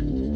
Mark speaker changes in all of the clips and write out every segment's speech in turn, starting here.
Speaker 1: Thank you.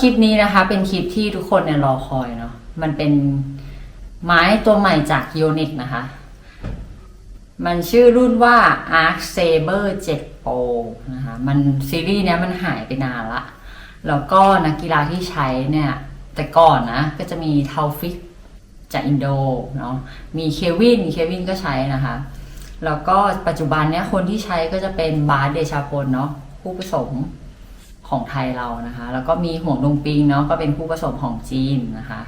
Speaker 1: คลิปนี้นะคะ เป็นคลิปที่ทุกคนเนี่ยรอคอยเนาะมันเป็นไม้ตัวใหม่จาก u n i q นะคะ มันชื่อรุ่นว่า Arc Saber 7 Pro นะคะมันซีรีส์เนี้ยมันหายไปนานละ แล้วก็นักกีฬาที่ใช้เนี่ย แต่ก่อนนะ ก็จะมีเทาฟิกจากอินโดเนาะมีเควินเควินก็ใช้นะคะ แล้วก็ปัจจุบันเนี้ยคนที่ใช้ก็จะเป็นบาสเดชาพลเนาะผู้ผสม ของไทยเรานะคะ แล้วก็มีห่วงดงปิงเนาะก็เป็นผู้ผสมของจีนนะคะ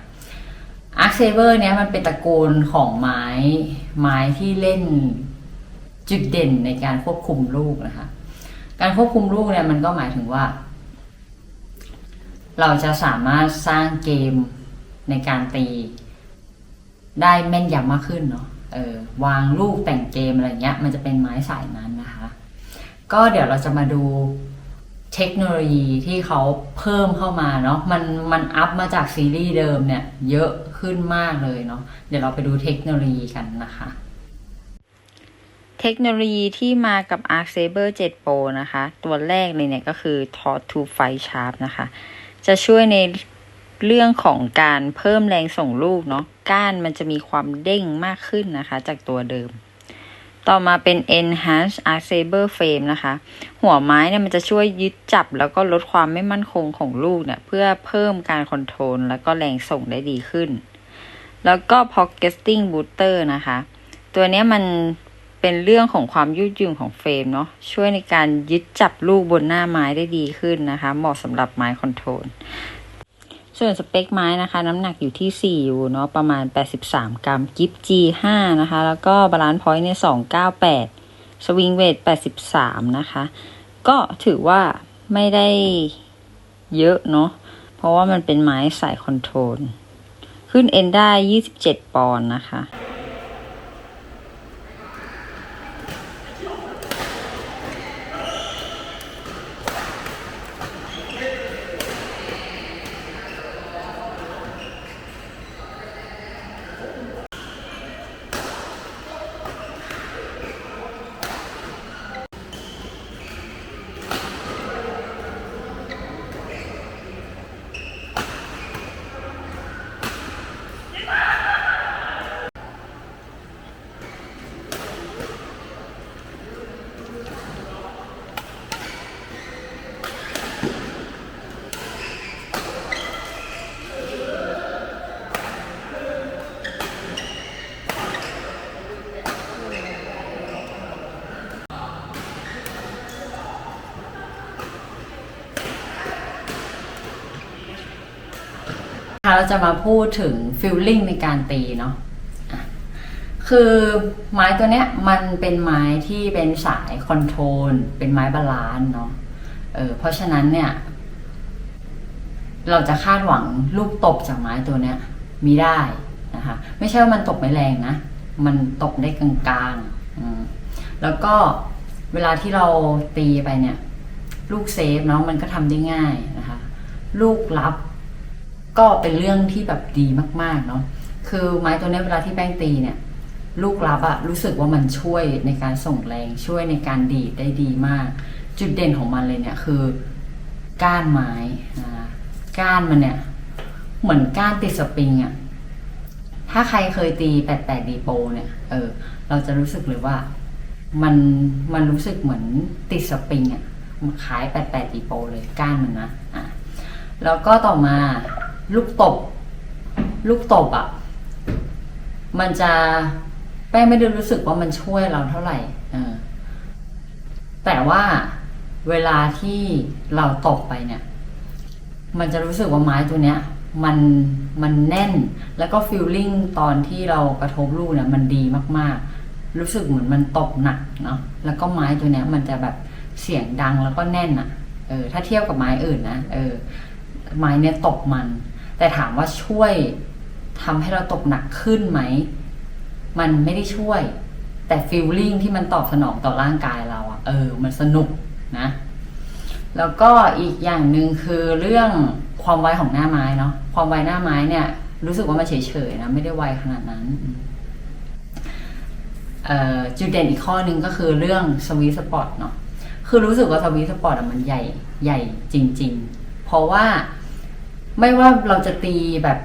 Speaker 1: อาร์คเซเบอร์เนี้ยมันเป็นตระกูลของไม้ไม้ที่เล่นจุดเด่นในการควบคุมลูกนะคะ การควบคุมลูกเนี่ยมันก็หมายถึงว่า เราจะสามารถสร้างเกมในการตีได้แม่นยำมากขึ้นเนาะเออวางลูกแต่งเกมอะไรเงี้ย มันจะเป็นไม้สายนั้นนะคะ ก็เดี๋ยวเราจะมาดู เทคโนโลยีที่เขาเพิ่มเข้ามาเนาะมันมันอัพมาจากซีรีส์เดิมเนี่ยเยอะขึ้นมากเลยเนาะเดี๋ยวเราไปดูเทคโนโลยีกันนะคะ
Speaker 2: เทคโนโลยีที่มากับ Arc Saber 7 Pro นะคะ ตัวแรกเลยเนี่ยก็คือ Torque to Fight Sharp นะคะ จะช่วยในเรื่องของการเพิ่มแรงส่งลูกเนาะก้านมันจะมีความเด้งมากขึ้นนะคะ จากตัวเดิม ต่อมาเป็น Enhanced Arc Saber Frame นะคะ หัวไม้เนี่ยมันจะช่วยยึดจับแล้วก็ลดความไม่มั่นคงของลูกเนี่ย เพื่อเพิ่มการคอนโทรลแล้วก็แรงส่งได้ดีขึ้น แล้วก็ Pocketing Booster นะคะ ตัวเนี้ยมันเป็นเรื่องของความยืดหยุ่นของเฟรมเนาะช่วยในการยึดจับลูกบนหน้าไม้ได้ดีขึ้นนะคะ เหมาะสำหรับไม้คอนโทรล ส่วนสเปคไม้นะคะ น้ำหนักอยู่ที่ 4 อยู่เนาะประมาณ 83 กรัม กิฟต์ G5 นะคะ แล้วก็บาลานซ์พอยต์เนี่ย298 สวิงเวท 83 นะคะ ก็ถือว่าไม่ได้เยอะเนาะเพราะว่ามันเป็นไม้สายคอนโทรล ขึ้นเอ็นได้ 27 ปอนด์นะคะ
Speaker 1: คะเราจะมาพูดถึงฟิลลิ่งในการตีเนาะคือไม้ตัวเนี้ยมันเป็นไม้ที่เป็นสายคอนโทรลเป็นไม้บาลานซ์เนาะเออเพราะฉะนั้นเนี่ย เราจะคาดหวังลูกตบจากไม้ตัวเนี้ย มีได้นะคะไม่ใช่ว่ามันตบไม่แรงนะ มันตบได้กลางๆแล้วก็เวลาที่เราตีไปเนี่ย ลูกเซฟเนาะมันก็ทำได้ง่ายนะคะ ลูกรับ ก็เป็นเรื่องที่แบบดีมากๆเนาะคือไม้ตัวนี้เวลาที่แป้งตีเนี่ย ลูกรับอะรู้สึกว่ามันช่วยในการส่งแรงช่วยในการดีดได้ดีมาก จุดเด่นของมันเลยเนี่ยคือ ก้านไม้ก้านมันเนี่ย เหมือนก้านติดสปริงอะถ้าใครเคยตีแปดแปดดีโปเนี่ยเออ เราจะรู้สึกเลยว่ามันมันรู้สึกเหมือนติดสปริงอะมันคล้ายแปดแปดดีโปเลยก้านมันนะอะแล้วก็ต่อมา ลูกตบ ลูกตบอะ่ะ มันจะแป้งไม่ได้รู้สึกว่ามันช่วยเราเท่าไหร่แต่ว่าเวลาที่เราตบไปเนี่ย มันจะรู้สึกว่าไม้ตัวเนี้ย มันมันแน่นแล้วก็ฟิลลิ่งตอนที่เรากระทบลูกเนี่ยมันดีมากๆ รู้สึกเหมือนมันตบหนักเนาะแล้วก็ไม้ตัวเนี้ย มันจะแบบเสียงดังแล้วก็แน่นอะ่ะเออถ้าเทียบกับไม้อื่นนะเออไม้เนี้ยตบมัน แต่ถามว่าช่วยทำให้เราตกหนักขึ้นไหม มันไม่ได้ช่วย แต่ฟีลลิ่งที่มันตอบสนองต่อร่างกายเราอะเออ มันสนุกนะ แล้วก็อีกอย่างหนึ่งคือเรื่องความไวของหน้าไม้เนาะความไวหน้าไม้เนี่ย รู้สึกว่ามันเฉยๆนะไม่ได้ไวขนาดนั้นจุดเด่นอีกข้อหนึ่งก็คือเรื่องสวีทสปอร์ตเนาะคือรู้สึกว่าสวีทสปอร์ตมันใหญ่ใหญ่จริง ๆ เพราะว่า ไม่ว่าเราจะตีแบบ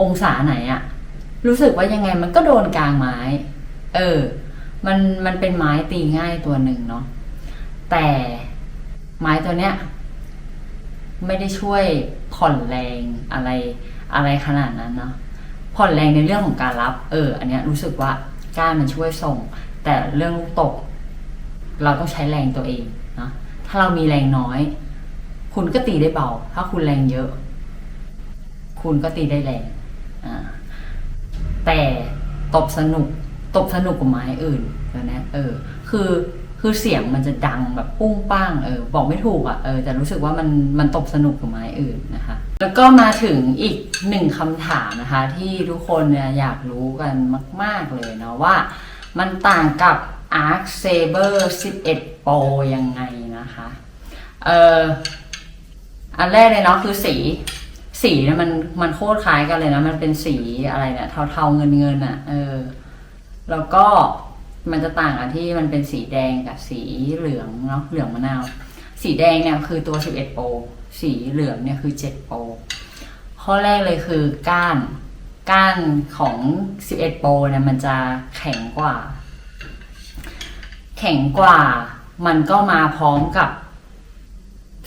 Speaker 1: องศาไหนอะรู้สึกว่ายังไงมันก็โดนกลางไม้ เออ มันมันเป็นไม้ตีง่ายตัวหนึ่งเนาะแต่ไม้ตัวเนี้ย ไม่ได้ช่วยผ่อนแรงอะไรอะไรขนาดนั้นเนาะผ่อนแรงในเรื่องของการรับ เออ อันเนี้ยรู้สึกว่าก้านมันช่วยส่ง แต่เรื่องลูกตก เราต้องใช้แรงตัวเองเนาะถ้าเรามีแรงน้อย คุณก็ตีได้เบา ถ้าคุณแรงเยอะ คุณก็ตีได้แรงอ่าแต่ตบสนุก ตบสนุกกว่าไม้อื่นแล้วนะเออ คือคือเสียงมันจะดังแบบปุ้งป้างเออบอกไม่ถูกอะ่ะเออแต่รู้สึกว่ามันมันตบสนุกกว่าไม้อื่นนะคะ แล้วก็มาถึงอีกหนึ่งคำถามนะคะ ที่ทุกคนเนี่ยอยากรู้กันมาก ๆเลยเนาะว่า มันต่างกับ Arc Saber 11 Pro ยังไงนะคะ เออ อันแรกเลยเนาะคือสี สีเนี่ยมันมันโคตรคล้ายกันเลยนะมันเป็นสีอะไรเนี่ยเทาๆเงินเงินอะ่ะ เออ แล้วก็มันจะต่างกันที่มันเป็นสีแดงกับสีเหลืองเนาะเหลืองมะนาว สีแดงเนี่ยคือตัว 11 โปรสีเหลืองเนี่ยคือ 7 โปรข้อแรกเลยคือก้านก้านของ 11 โปรเนี่ยมันจะแข็งกว่า แข็งกว่า มันก็มาพร้อมกับ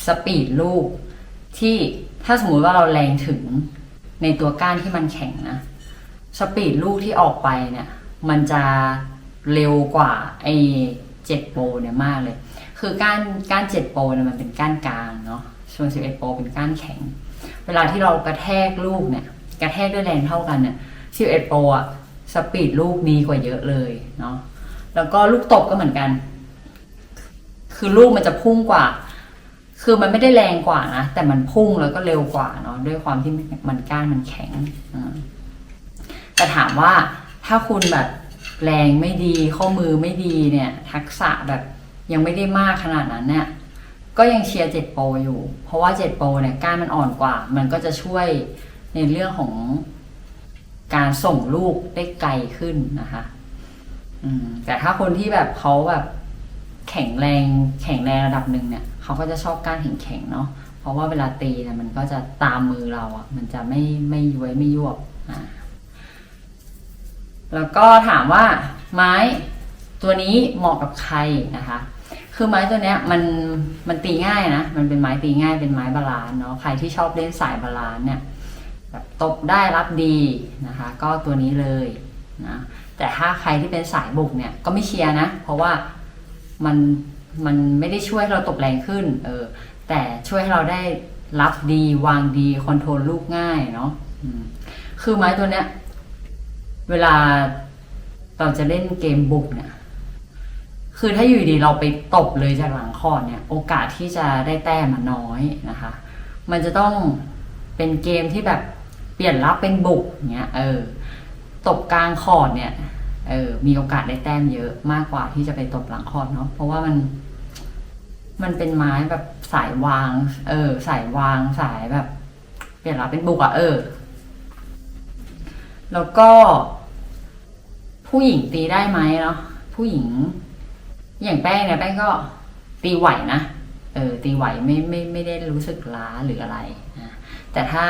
Speaker 1: สปีดลูก ที่ถ้าสมมุติว่าเราแรงถึงในตัวก้านที่มันแข็งนะสปีดลูกที่ออกไปเนี่ย มันจะเร็วกว่าไอ้เจ็ดโปรเนี่ยมากเลย คือก้านก้านเจ็ดโปรเนี่ยมันเป็นก้านกลางเนาะส่วนสิบเอ็ดโปรเป็นก้านแข็ง เวลาที่เรากระแทกลูกเนี่ย กระแทกด้วยแรงเท่ากันเนี่ยสิบเอ็ดโปรอะสปีดลูกดีกว่าเยอะเลยเนาะแล้วก็ลูกตบก็เหมือนกัน คือลูกมันจะพุ่งกว่า คือมันไม่ได้แรงกว่านะแต่มันพุ่งแล้วก็เร็วกว่าเนาะด้วยความที่มันก้านมันแข็งอ่าแต่ถามว่าถ้าคุณแบบแรงไม่ดีข้อมือไม่ดีเนี่ย ทักษะแบบยังไม่ได้มากขนาดนั้นเนี่ยก็ยังเชียร์เจ็ดโปรอยู่ เพราะว่าเจ็ดโปรเนี่ยก้านมันอ่อนกว่า มันก็จะช่วยในเรื่องของการส่งลูกได้ไกลขึ้นนะคะอืมแต่ถ้าคนที่แบบเขาแบบแข็งแรงแข็งแรงระดับหนึ่งเนี่ย เขาก็จะชอบก้านแข็งๆเนาะเพราะว่าเวลาตีเนี่ยมันก็จะตามมือเราอะ่ะ มันจะไม่ไม่ย้วยไม่ยวบอ่าแล้วก็ถามว่าไม้ตัวนี้เหมาะกับใครนะคะ คือไม้ตัวเนี้ยมันมันตีง่ายนะ มันเป็นไม้ตีง่ายเป็นไม้บาลาน์เนาะ ใครที่ชอบเล่นสายบาลาน์เนี่ยแบบตบได้รับดีนะคะ ก็ตัวนี้เลยนะ แต่ถ้าใครที่เป็นสายบุกเนี่ยก็ไม่เชียร์นะ เพราะว่ามัน มันไม่ได้ช่วยให้เราตบแรงขึ้น เออ แต่ช่วยให้เราได้รับดีวางดีคอนโทรลลูกง่ายเนาะคือไม้ตัวเนี้ย เวลาเราจะเล่นเกมบุกเนี่ย คือถ้าอยู่ดีเราไปตบเลยจากหลังคอดเนี่ย โอกาสที่จะได้แต้มมันน้อยนะคะ มันจะต้องเป็นเกมที่แบบเปลี่ยนรับเป็นบุกเงี้ยเออ ตบกลางคอร์ดเนี่ย เออมีโอกาสได้แต้มเยอะมากกว่าที่จะไปตบหลังคอร์ดเนาะเพราะว่ามัน มันเป็นไม้แบบสายวาง เออ สายวางสายแบบ เปลี่ยนรับเป็นบุกอะเออ แล้วก็ ผู้หญิงตีได้ไหมเนาะผู้หญิง อย่างแป้งเนี่ยแป้งก็ตีไหวนะเออ ตีไหวไม่ไม่ไม่ได้รู้สึกล้าหรืออะไรนะแต่ถ้า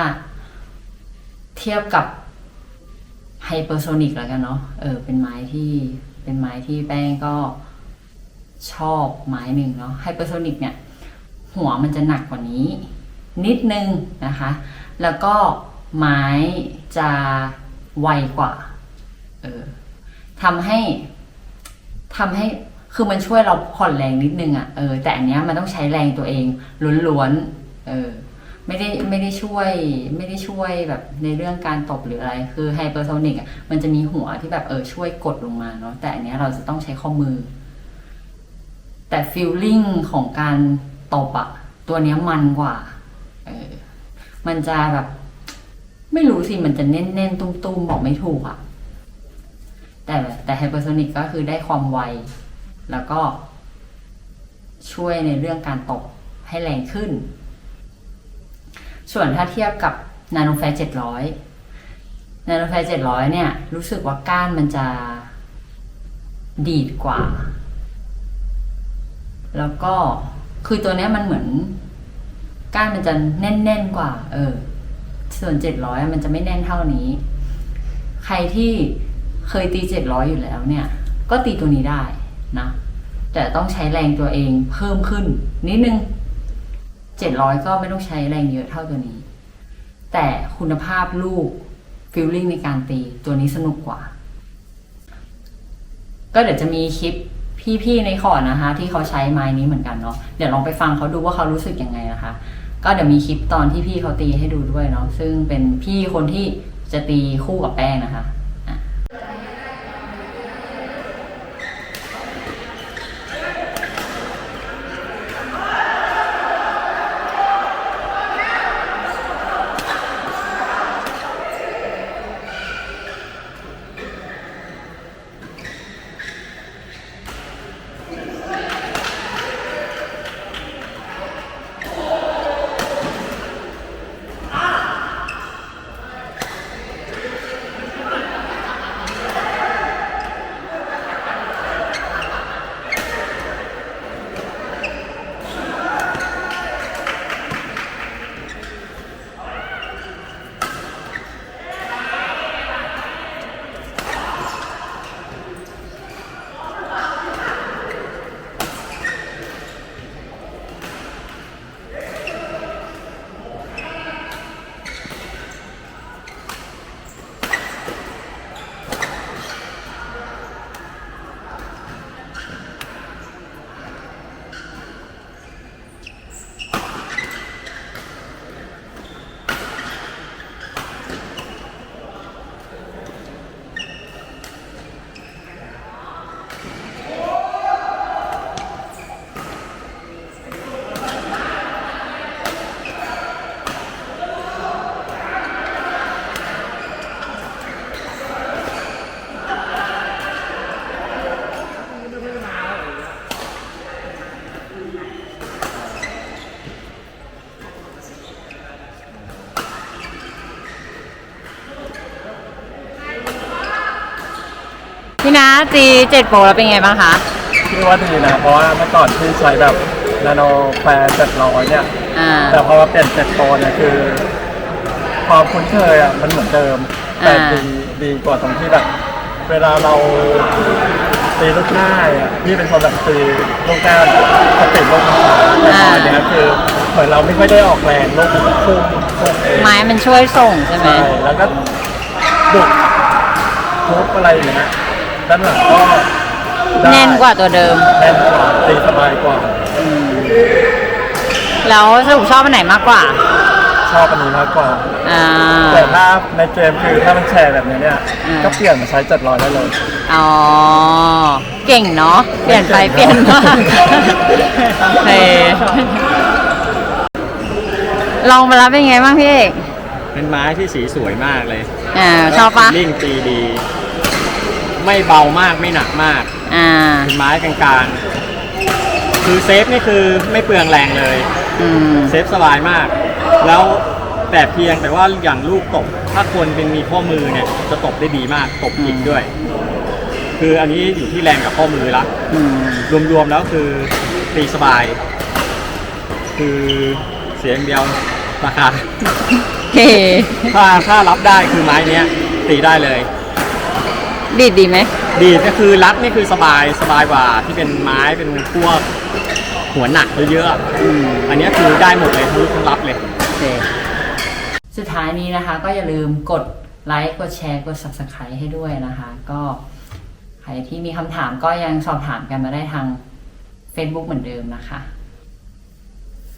Speaker 1: เทียบกับ ไฮเปอร์โซนิกแล้วกันเนาะเออเป็นไม้ที่เป็นไม้ที่แป้งก็ชอบไม้หนึ่งเนาะไฮเปอร์โซนิกเนี่ย หัวมันจะหนักกว่านี้ นิดนึงนะคะ แล้วก็ไม้จะไวกว่าเออทำให้ทำให้คือมันช่วยเราผ่อนแรงนิดนึงอะ่ะเออแต่อันเนี้ยมันต้องใช้แรงตัวเองล้วนๆเออ ไม่ได้ไม่ได้ช่วยไม่ได้ช่วยแบบในเรื่องการตบหรืออะไร คือไฮเปอร์โซนิกอะมันจะมีหัวที่แบบเออช่วยกดลงมาเนาะแต่อันเนี้ยเราจะต้องใช้ข้อมือ แต่ฟีลลิ่งของการตบอะตัวเนี้ยมันกว่าเออมันจะแบบ ไม่รู้สิมันจะแน่นๆตุ้มๆบอกไม่ถูกอะแต่แต่ไฮเปอร์โซนิกก็คือได้ความไว แล้วก็ช่วยในเรื่องการตบให้แรงขึ้น ส่วนถ้าเทียบกับนาโนแฟร์เจ็ดร้อยนาโนแฟร์เจ็ดร้อยเนี่ย รู้สึกว่าก้านมันจะดีดกว่า แล้วก็คือตัวนี้มันเหมือน ก้านมันจะแน่นๆกว่า เออ ส่วนเจ็ดร้อยมันจะไม่แน่นเท่านี้ ใครที่เคยตีเจ็ดร้อยอยู่แล้วเนี่ย ก็ตีตัวนี้ได้นะ แต่ต้องใช้แรงตัวเองเพิ่มขึ้นนิดนึง เจ็ดร้อยก็ไม่ต้องใช้แรงเยอะเท่าตัวนี้ แต่คุณภาพลูกฟิลลิ่งในการตีตัวนี้สนุกกว่า ก็เดี๋ยวจะมีคลิปพี่ๆในคอร์ดนะคะ ที่เขาใช้ไม้นี้เหมือนกันเนาะเดี๋ยวลองไปฟังเขาดูว่าเขารู้สึกยังไงนะคะ ก็เดี๋ยวมีคลิปตอนที่พี่เขาตีให้ดูด้วยเนาะซึ่งเป็นพี่คนที่จะตีคู่กับแป้งนะคะ พี่นะตีเจ็ดโปรแล้วเป็นไงบ้างคะ
Speaker 3: พี่ว่าดีนะ เพราะว่าเมื่อก่อนที่ใช้แบบนาโนแฟร์เจ็ดร้อยเนี่ย
Speaker 1: อ่า
Speaker 3: แต่พอมาเปลี่ยนเจ็ดโปรเนี่ยคือความคุ้นเคยอะมันเหมือนเดิม แต่
Speaker 1: อ่า
Speaker 3: ดีดีกว่าตรงที่แบบ เวลาเราตีลูกหน้าอะพี่เป็นคนแบบตีลูกหน้าสติลูกหน้าแต่ตอนเนี้ยคือเหมือนเราไม่ค่อยได้ออกแรงลูกพุ่งพุ่งเอง
Speaker 1: ไม้มันช่วยส่งใช่ไหม
Speaker 3: ใช่แล้วก็ดุทุบอะไรอย่างเงี้ย ด้านหลังก็ได้
Speaker 1: แน่นกว่าตัวเดิม
Speaker 3: แน่นกว่าตีสบายกว่า
Speaker 1: แล้วสรุปชอบอันไหนมากกว่า
Speaker 3: ชอบอันนี้มากกว่า
Speaker 1: อ่า
Speaker 3: แต่ถ้าในเกมคือถ้ามันแชร์แบบนี้เนี่ย
Speaker 1: อ่า
Speaker 3: ก็เปลี่ยนมาใช้จัดร้อยได้เลย
Speaker 1: อ๋อ เก่งเนาะ เปลี่ยนไปเปลี่ยนมาโอเคลองไปแล้วเป็นไงบ้างพี่เอก
Speaker 4: เป็นไม้ที่สีสวยมากเลย
Speaker 1: อ่าชอบปะ
Speaker 4: ลิ่งตีดี ไม่เบามากไม่หนักมาก
Speaker 1: อ่า
Speaker 4: เป็นไม้กลางๆ คือเซฟนี่คือไม่เปลืองแรงเลย
Speaker 1: อืม
Speaker 4: เซฟสบายมาก แล้วแต่เพียงแต่ว่าอย่างลูกตบ ถ้าคนเป็นมีข้อมือเนี่ย จะตบได้ดีมากตบจิกด้วย คืออันนี้อยู่ที่แรงกับข้อมือละ
Speaker 1: อืม
Speaker 4: รวมๆแล้วคือตีสบาย คือเสียอย่างเดียวราคา
Speaker 1: เฮ้
Speaker 4: ถ้าถ้ารับได้คือไม้เนี้ยตีได้เลย
Speaker 1: ดีดดีไหม
Speaker 4: ดีดก็คือรัดนี่คือสบายสบายกว่าที่เป็นไม้เป็นพวกหัวหนักเยอะๆอะอันเนี้ยคือได้หมดเลยทั้งทั้งรับเลย
Speaker 1: โอเค สุดท้ายนี้นะคะก็อย่าลืมกดไลค์กดแชร์กด subscribe ให้ด้วยนะคะ ก็ใครที่มีคำถามก็ยังสอบถามกันมาได้ทาง Facebook เหมือนเดิมนะคะ